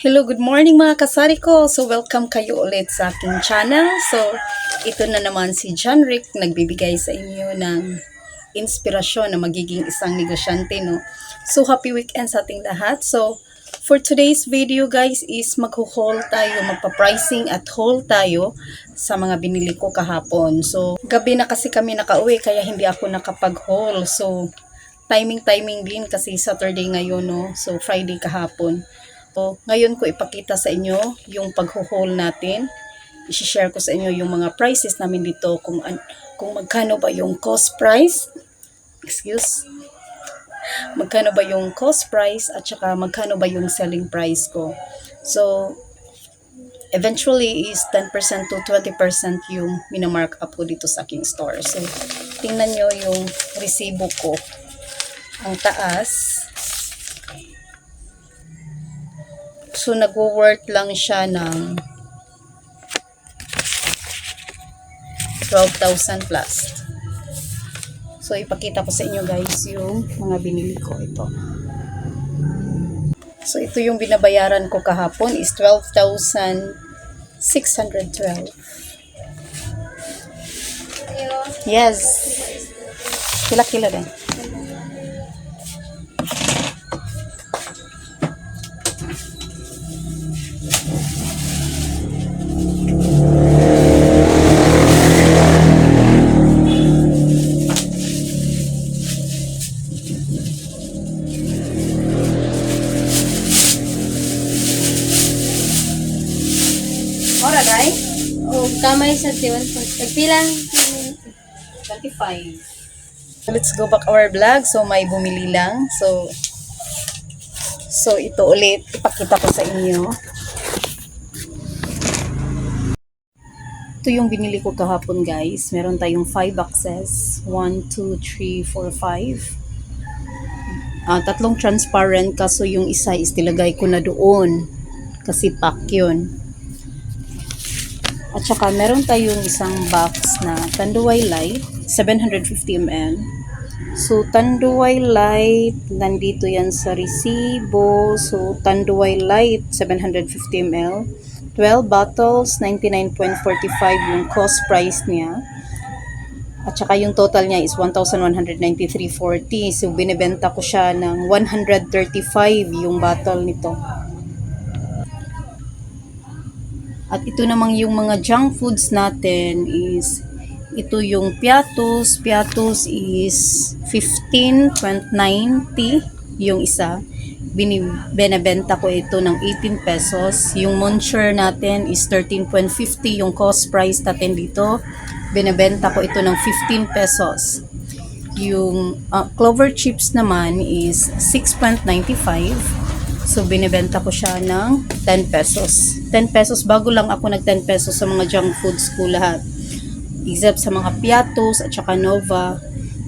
Hello, good morning mga kasari ko. So, welcome kayo ulit sa aking channel. So, ito na naman si John Rick nagbibigay sa inyo ng inspirasyon na magiging isang negosyante, no? So, happy weekend sa ating lahat. So, for today's video guys is magho-haul tayo, magpa-pricing at haul tayo sa mga binili ko kahapon. So, gabi na kasi kami nakauwi kaya hindi ako nakapag-haul. So, timing-timing din kasi Saturday ngayon, no? So, Friday kahapon. So, ngayon ko ipakita sa inyo yung pag-haul natin. I-share ko sa inyo yung mga prices namin dito kung kung magkano ba yung cost price. Excuse. Magkano ba yung cost price at saka magkano ba yung selling price ko. So, eventually is 10% to 20% yung minamark up ko dito sa aking store. So, tingnan nyo yung resibo ko. Ang taas, So, nagwo-worth lang siya ng 12,000 plus. So, ipakita ko sa inyo guys yung mga binili ko. Ito. So, ito yung binabayaran ko kahapon is 12,612. Yes. Kila-kila din. 31 po. 25. Let's go back our vlog. So, may bumili lang. So, so ito ulit. Ipakita ko sa inyo. Ito yung binili ko kahapon guys. Meron tayong 5 boxes. 1, 2, 3, 4, 5. Uh, tatlong transparent kaso yung isa is tilagay ko na doon. Kasi pack yun. At saka meron tayong isang box na Tanduay Light, 750 ml. So, Tanduay Light, nandito yan sa resibo. So, Tanduay Light, 750 ml. 12 bottles, 99.45 yung cost price niya. At saka yung total niya is 1,193.40. So, binibenta ko siya ng 135 yung bottle nito. At ito namang yung mga junk foods natin is ito yung Piatos. Piatos is 15.90 yung isa. Bini, benebenta ko ito ng 18 pesos. Yung Moncher natin is 13.50 yung cost price natin dito. Benebenta ko ito ng 15 pesos. Yung ah, clover chips naman is 6.95. So, binibenta ko siya ng 10 pesos. 10 pesos, bago lang ako nag 10 pesos sa mga junk foods ko lahat. Except sa mga Piatos at saka Nova.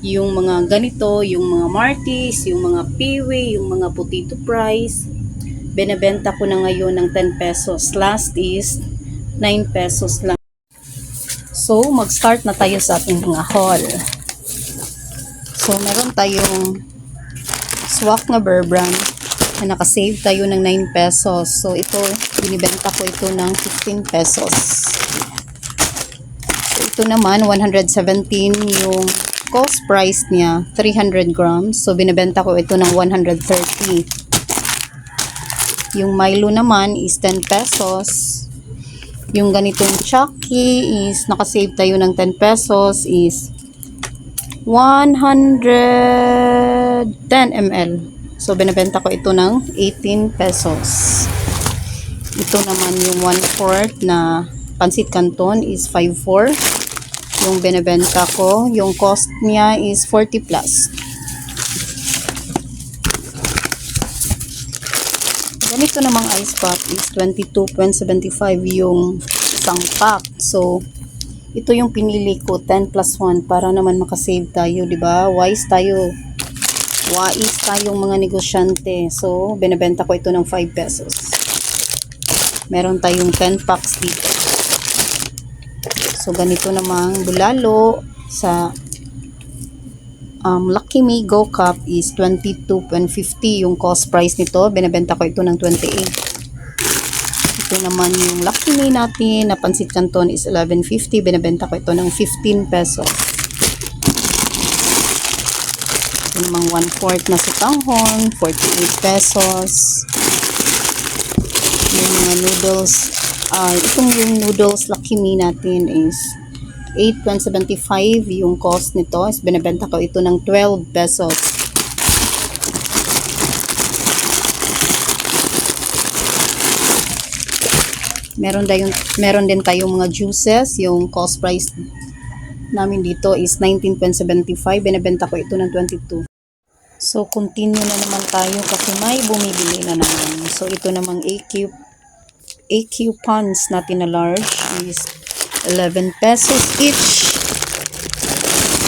Yung mga ganito, yung mga Martis, yung mga Piwi, yung mga potato fries. Binibenta ko na ngayon ng 10 pesos. Last is 9 pesos lang. So, mag-start na tayo sa ating mga haul. So, meron tayong swak na Bear Brand na nakasave tayo ng 9 pesos. So, ito, binibenta ko ito ng 15 pesos. So, ito naman, 117 yung cost price niya, 300 grams. So, binibenta ko ito ng 130. Yung Milo naman is 10 pesos. Yung ganitong Chucky is, nakasave tayo ng 10 pesos is 110 ml. So, binibenta ko ito ng 18 pesos. Ito naman yung 1-4 na pansit canton is 5.4. Yung binibenta ko, yung cost niya is 40 plus. Ganito namang ice pop is 22.75 yung isang pack. So, ito yung pinili ko, 10 plus 1 para naman makasave tayo, di ba? Wise tayo wais tayong mga negosyante. So, binebenta ko ito ng 5 pesos. Meron tayong 10 packs dito. So, ganito namang bulalo sa um, Lucky Me Go Cup is 22.50 yung cost price nito. Binebenta ko ito ng 28. Ito naman yung Lucky Me natin na pansit canton is 11.50. Binibenta ko ito ng 15 pesos. Namang 1 fourth na sutanghon, 48 pesos. Yung mga noodles, ah itong yung noodles Me natin is 8.75 yung cost nito. Is binibenta ko ito ng 12 pesos. Meron din, meron din tayong mga juices. Yung cost price namin dito is 19.75. Binibenta ko ito ng 22. So, continue na naman tayo kasi may bumibili na naman. So, ito namang AQ, AQ pans natin na large is 11 pesos each.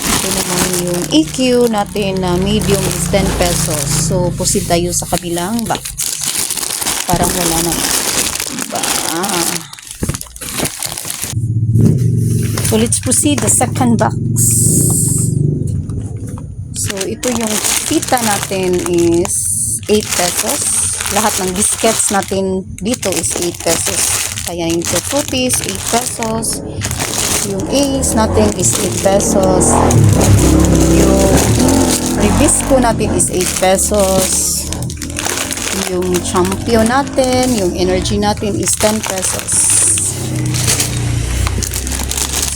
Ito naman yung EQ natin na medium is 10 pesos. So, proceed tayo sa kabilang box. Parang wala naman. Diba? So, let's proceed the second box. So, ito yung pita natin is 8 pesos. Lahat ng biscuits natin dito is 8 pesos. Kaya yung fruities, 8 pesos. Yung Ace natin is 8 pesos. Yung Ribisco natin is 8 pesos. Yung Champion natin, yung Energy natin is 10 pesos.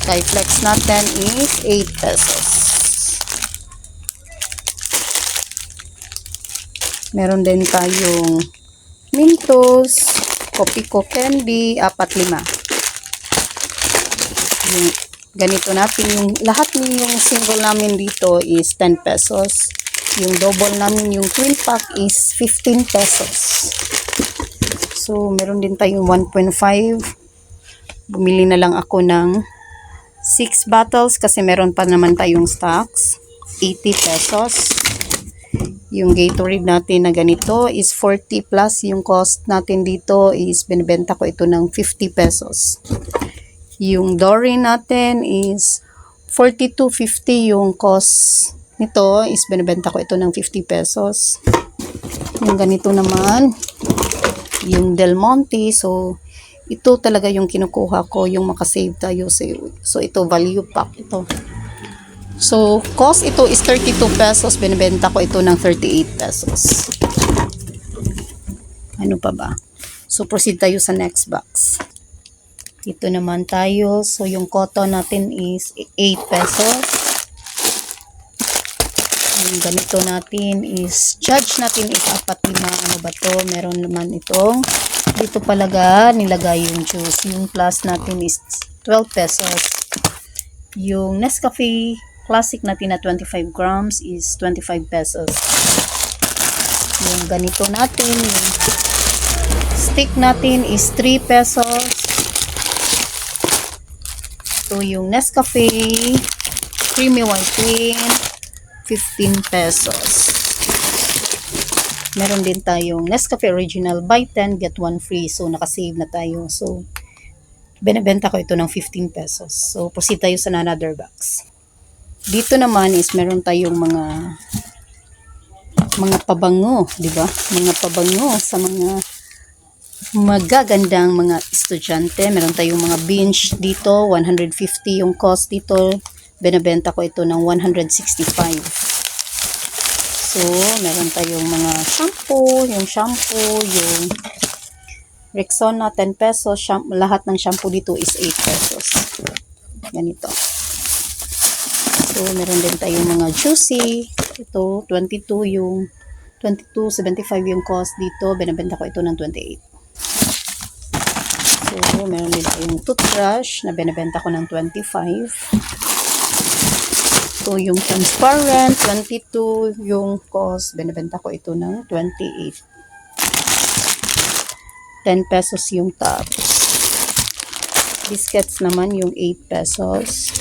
Skyflex natin is 8 pesos. Meron din tayong Mentos, Copico Candy, apat lima. Yung ganito natin, yung lahat ng yung single namin dito is 10 pesos. Yung double namin, yung twin pack is 15 pesos. So, meron din tayong 1.5. Bumili na lang ako ng 6 bottles kasi meron pa naman tayong stocks. 80 pesos. Yung Gatorade natin na ganito is 40 plus. Yung cost natin dito is binibenta ko ito ng 50 pesos. Yung Dory natin is 42.50 yung cost nito is binibenta ko ito ng 50 pesos. Yung ganito naman, yung Del Monte. So, ito talaga yung kinukuha ko, yung makasave tayo. So, so ito, value pack ito. So, cost ito is 32 pesos. Binibenta ko ito ng 38 pesos. Ano pa ba? So, proceed tayo sa next box. Ito naman tayo. So, yung cotton natin is 8 pesos. Yung ganito natin is, judge natin is apat lima. Ano ba to? Meron naman itong, dito palaga nilagay yung juice. Yung plus natin is 12 pesos. Yung Nescafe Classic natin na 25 grams is 25 pesos. Yung ganito natin, yung stick natin is 3 pesos. Ito yung Nescafe Creamy White Cream, 15 pesos. Meron din tayong Nescafe Original buy 10 get 1 free. So nakasave na tayo. So benebenta ko ito ng 15 pesos. So proceed tayo sa another box. Dito naman is meron tayong mga mga pabango, di ba? Mga pabango sa mga magagandang mga estudyante. Meron tayong mga binge dito, 150 yung cost dito. Benebenta ko ito ng 165. So, meron tayong mga shampoo, yung shampoo, yung Rexona 10 pesos, shampoo, lahat ng shampoo dito is 8 pesos. Ganito. So, meron din tayong mga juicy. Ito, 22 yung 22.75 yung cost dito. Binabenta ko ito ng 28. So, meron din tayong toothbrush na binabenta ko ng 25. Ito yung transparent, 22 yung cost. Binabenta ko ito ng 28. 10 pesos yung top. Biscuits naman yung 8 pesos.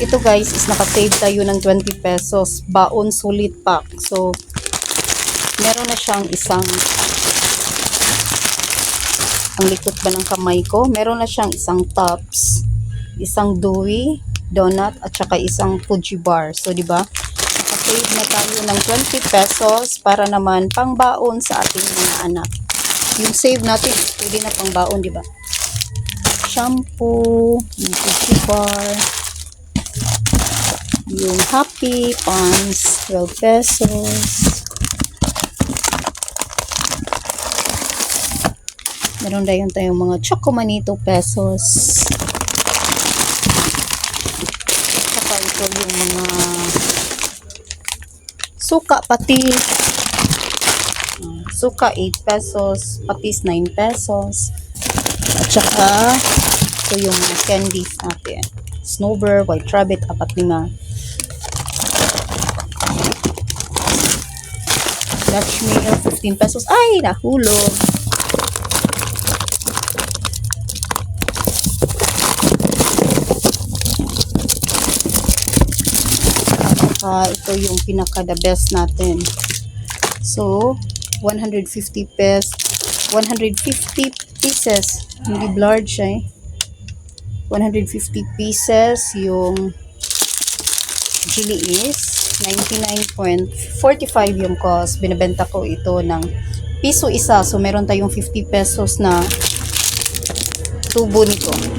Ito guys is nakasave tayo ng 20 pesos. Baon sulit pack. So, meron na siyang isang ang likot ba ng kamay ko? Meron na siyang isang tops, isang dewy, donut, at saka isang Fuji bar. So, di ba? Save na tayo ng 20 pesos para naman pangbaon sa ating mga anak. Yung save natin, pwede na pangbaon, di ba? Shampoo, yung tissue bar, yung Happy Pants, 12 pesos. Meron na yun tayong mga Choco Manito pesos. Saka ito yung mga suka patis. Ah, Suka 8 pesos, patis 9 pesos. At saka ito yung mga candies natin. Snowbird, White Rabbit, apat lima. Dutch meal, 15 pesos. Ay, nahulog. Saka ito yung pinaka the best natin. So, 150 pesos. 150 pieces. Hindi blurred siya eh. 150 pieces yung chili is 99.45 yung cost. Binibenta ko ito ng piso isa. So, meron tayong 50 pesos na tubo nito.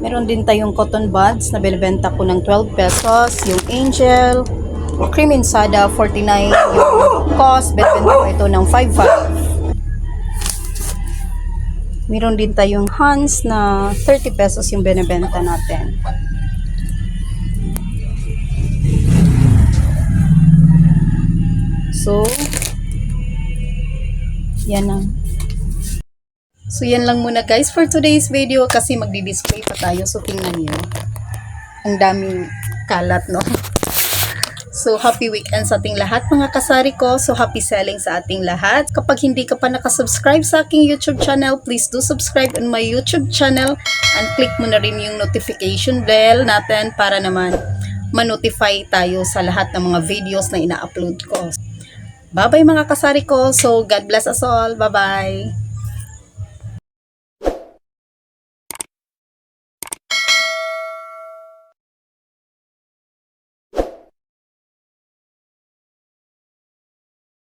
Meron din tayong cotton buds na binibenta ko ng 12 pesos. Yung angel, cream insada, 49 yung cost. Binibenta ko ito ng 5.5. Meron din tayong Hans na 30 pesos yung binibenta natin. So, yan lang. So, yan lang muna guys for today's video kasi magdi-display pa tayo. So, tingnan nyo. Ang daming kalat, no? So, happy weekend sa ating lahat mga kasari ko. So, happy selling sa ating lahat. Kapag hindi ka pa nakasubscribe sa aking YouTube channel, please do subscribe on my YouTube channel and click mo na rin yung notification bell natin para naman ma-notify tayo sa lahat ng mga videos na ina-upload ko. Bye-bye mga kasari ko. So, God bless us all. Bye-bye.